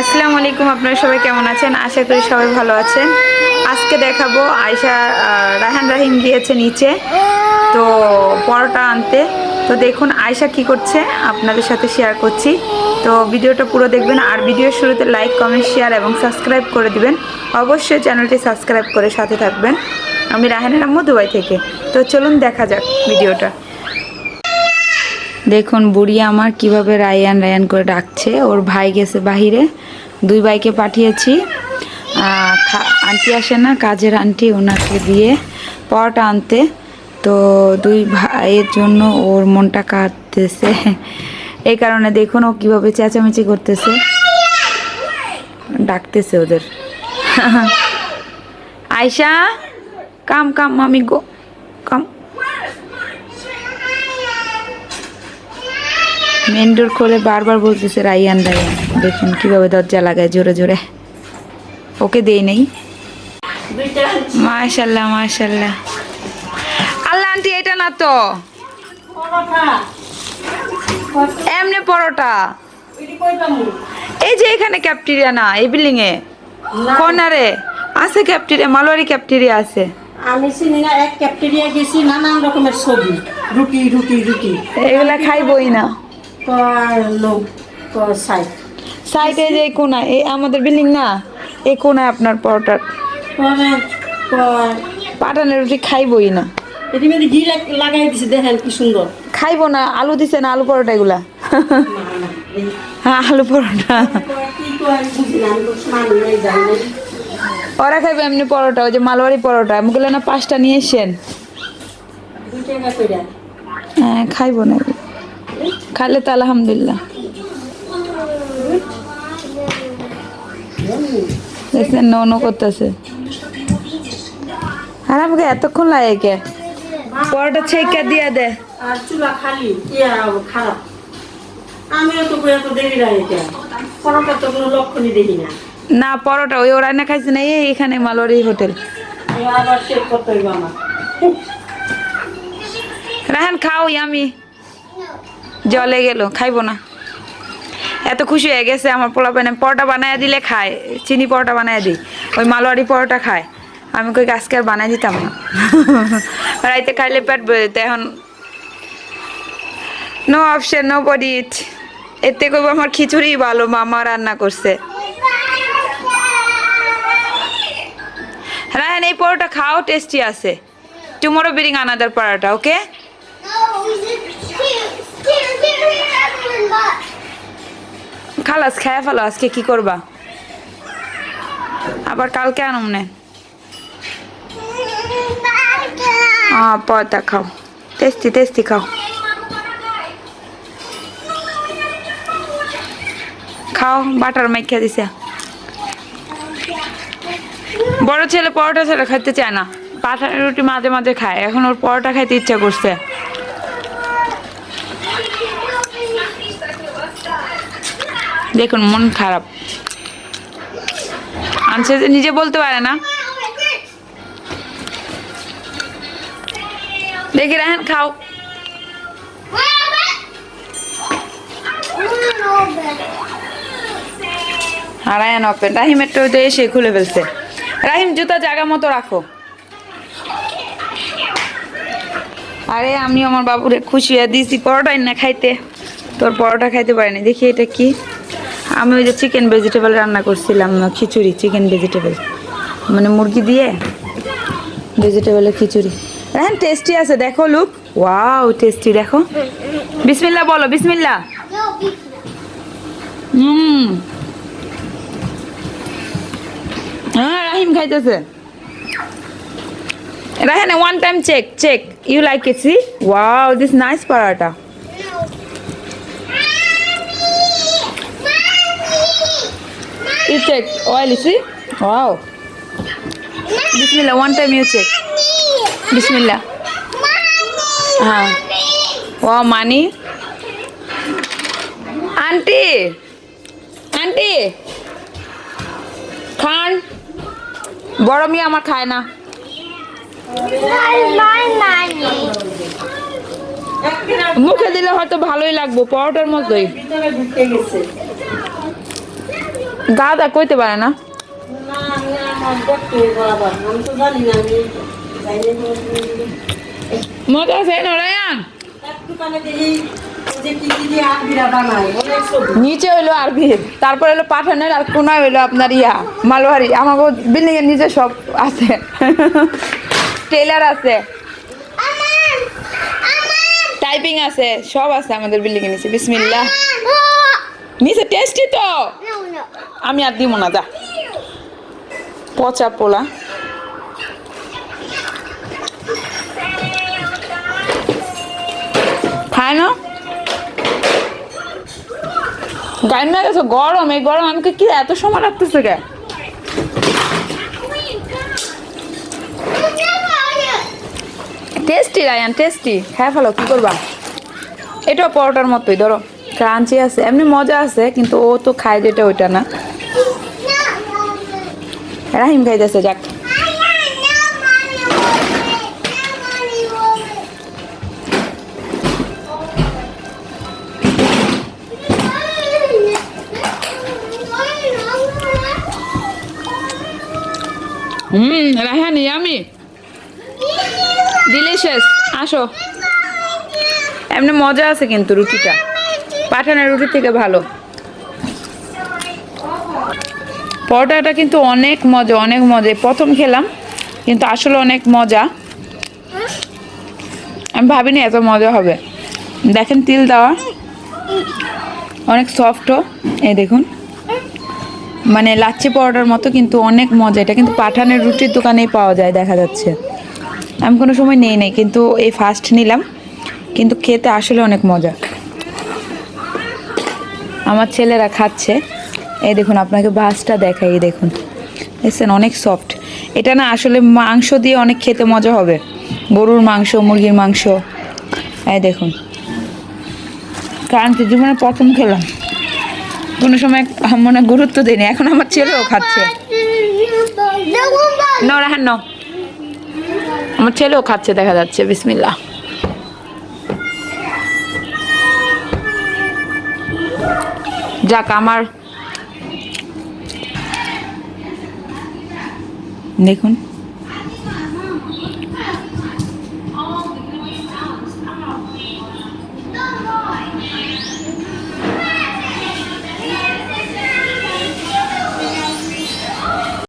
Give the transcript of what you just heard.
আসসালামু আলাইকুম আপনারা সবাই কেমন আছেন? আশা করি সবাই ভালো আছেন। আজকে দেখাবো আয়শা আহ, রায়হান রাহিম গিয়েছে নিচে। তো পরোটা আনতে। তো দেখুন আয়শা কি করছে আপনাদের সাথে শেয়ার করছি। তো ভিডিওটা পুরো দেখবেন আর ভিডিওর শুরুতে লাইক কমেন্ট শেয়ার এবং সাবস্ক্রাইব করে দিবেন। অবশ্যই চ্যানেলটি সাবস্ক্রাইব করে সাথে থাকবেন। আমি রায়হানের আম্মু দুবাই থেকে। তো চলুন দেখা যাক ভিডিওটা। দেখুন, বুড়ি আমার কীভাবে রায়ান রায়ান করে ডাকছে। ওর ভাই গেছে বাহিরে। দুই ভাইকে পাঠিয়েছি। আন্টি আসে না, কাজের আন্টি ওনাকে দিয়ে পরোটা আনতে। তো দুই ভাইয়ের জন্য ওর মনটা কাঁদতেছে। এই কারণে দেখুন, ও কীভাবে চেঁচামেচি করতেছে। ডাকতেছে ওদের। আয়শা, কাম কাম, মামি গো কাম মেন ডোর খোলে বারবার বলতেছে রাইয়ান রাইয়ান। দেখুন কীভাবে দরজা লাগায় জোরে জোরে। ওকে দেই নেই। মাশাল্লাহ মাশাল্লাহ। আল্লাহ আন্টি এটা না তো। এমনি পরোটা। এই যে এখানে ক্যাপটেরিয়া না এই বিল্ডিং এ? কর্নারে? আছে ক্যাপটেরিয়া মালোয়ারি ক্যাপটেরিয়া আছে। আমি চিনি না এক ক্যাপ্টেরিয়া গেছি নানান রকমের ছবি রুটি রুটি রুটি। এগুলা খাইবই না। সাইড যে কোনায় এই আমাদের বিল্ডিং না এই কোনায় আপনার পরোটার পাটানের রুটি খাইবই না। এটি ঘি লাগাই দিছে দেখেন কি সুন্দর। খাইবো না আলু দিছে না আলু পরোটা এগুলা? হ্যাঁ আলু পরোটা। মানি ওরা খাইবে এমনি পরোটা ওই যে মালবাড়ি পরোটা। আমি বললাম না পাঁচটা নিয়ে এসেন হ্যাঁ খাইবো না খাইলে তো আলহামদুলিল্লাহ। দেখছেন নো নো করতেছে। আর আমাকে এতক্ষণ লাগে কে? পরোটা ছেঁকা দিয়া দে। আর চুলা খালি খারাপ। আমিও তো কই এত দেরি পরোটা তো কোনো লক্ষণই দেখি না। না পরোটা ওই ওরা না খাইছে না এই এখানে মালবাড়ি হোটেল। আমি আবার চেক করতে হইব আমার। রাহান খাও আমি জলে গেল, খাইবো না। এত খুশি হয়ে গেছে আমার পোলা পানে পরোটা বানায় দিলে খায়, চিনি পরোটা বানায় দিই। ওই মালওয়ারি পরোটা খায়। আমি কই আজকে আর বানাই দিতাম না। রাইতে খাইলে পেট বেরোত এখন নো অপশন নো বডি ইট এতে কইব আমার খিচুড়ি ভালো, মামা রান্না করছে। রায়ন এই পরোটা খাও টেস্টি আছে। টুমোরো বিরিং আনাদার পরোটা ওকে খালাস, খায়া ফেলো, আজকে কি করবা? আবার কালকে আনুম নে। পরোটা খাও। টেস্টি টেস্টি খাও। খাও, বাটার মাইখা দিছে। বড় ছেলে পরোটা ছেলে খাইতে চায় না। পাঠার রুটি মাঝে মাঝে খায়। এখন ওর পরোটা খাইতে ইচ্ছা করছে। দেখুন, মন খারাপ। আনছে যে নিজে বলতে পারে না। দেখি রাহেন খাও। আর রায়ন ওপেন রাহিমের তো এসে খুলে ফেলছে। রাহিম, জুতা জায়গা মতো রাখো। আরে আমি আমার বাবুরে খুশি হয়ে দিয়েছি, পরোটাই না খাইতে। তোর পরোটা খাইতে পারিনি। দেখি এটা কি? আমি ওই যে চিকেন ভেজিটেবল রান্না করছিলাম, খিচুড়ি চিকেন ভেজিটেবল মানে মুরগি দিয়ে ভেজিটেবলের খিচুড়ি। হ্যাঁ টেস্টি আছে, দেখো লুক ওয়াও টেস্টি দেখো। বিসমিল্লা বলো বিসমিল্লা হুম। হ্যাঁ রাহিম খাইতেছে। রাহেন one time check check you like it see wow this nice paratha. You check oil, see? Wow. Bismillah, one time you check. Bismillah. হ্যাঁ ও মানি আন্টি আন্টি খান বড় মেয়ে আমার খায় না মুখে দিলে হয়তো ভালোই লাগবো পরোটার মতোই। ভিতরে ঢুকে গেছে গাদা কইতে পারে না। মজা আছে না রায়ান? দোকানে দেখি যে কি কি দিয়ে আবিরা বানায় অনেক ছবি নিচে হইল আর ভিড় তারপর হলো পাঠানের আর কোনায় হইল আপনার ইয়া মালবাড়ি আমাকে বিল্ডিং এর নিচে সব আছে। টেলার আছে। টাইপিং আছে সব আছে আমাদের বিল্ডিং এর নিচে বিসমিল্লাহ। নিচে টেস্টি তো। আমি আর দিব না, যা। পচা পোলা। খায় না? গাইন না গেছে, গরম, এই গরম আমাকে কি এত সময় লাগতেছে কে? Tasty, Ryan, tasty. হ্যাঁ ভালো, কি করবা? এটাও পরোটার মতোই, ধরো। ক্রাঞ্চি আছে এমনি মজা আছে কিন্তু ও তো খায় যেটা ওইটা না। রাহিম খাইতেছে যাক। হুম রাহান ইয়ামি। ডিলিশিয়াস আসো। এমনি মজা আছে কিন্তু রুটিটা। পাঠানের রুটি থেকে ভালো। পরোটাটা কিন্তু অনেক মজা অনেক মজা। প্রথম খেলাম, কিন্তু আসলে অনেক মজা। আমি ভাবিনি এত মজা হবে। দেখেন তিল দেওয়া। অনেক সফটও এই দেখুন। মানে লাচ্ছি পরোটার মতো, কিন্তু অনেক মজা। এটা কিন্তু পাঠানের রুটির দোকানেই পাওয়া যায়, দেখা যাচ্ছে। আমি কোনো সময় নেই নাই, কিন্তু এই ফার্স্ট নিলাম। কিন্তু খেতে আসলে অনেক মজা। আমার ছেলেরা খাচ্ছে। এই দেখুন আপনাকে ভাজটা দেখাই এই দেখুন। দেখছেন অনেক সফট এটা না আসলে মাংস দিয়ে অনেক খেতে মজা হবে। গরুর মাংস মুরগির মাংস। এই দেখুন। কারণ কি জীবনে প্রথম খেলাম। কোনো সময় মনে গুরুত্ব দিইনি এখন আমার ছেলেও খাচ্ছে। ন রাহান ন আমার ছেলেও খাচ্ছে দেখা যাচ্ছে। বিসমিল্লা যাক আমার দেখুন।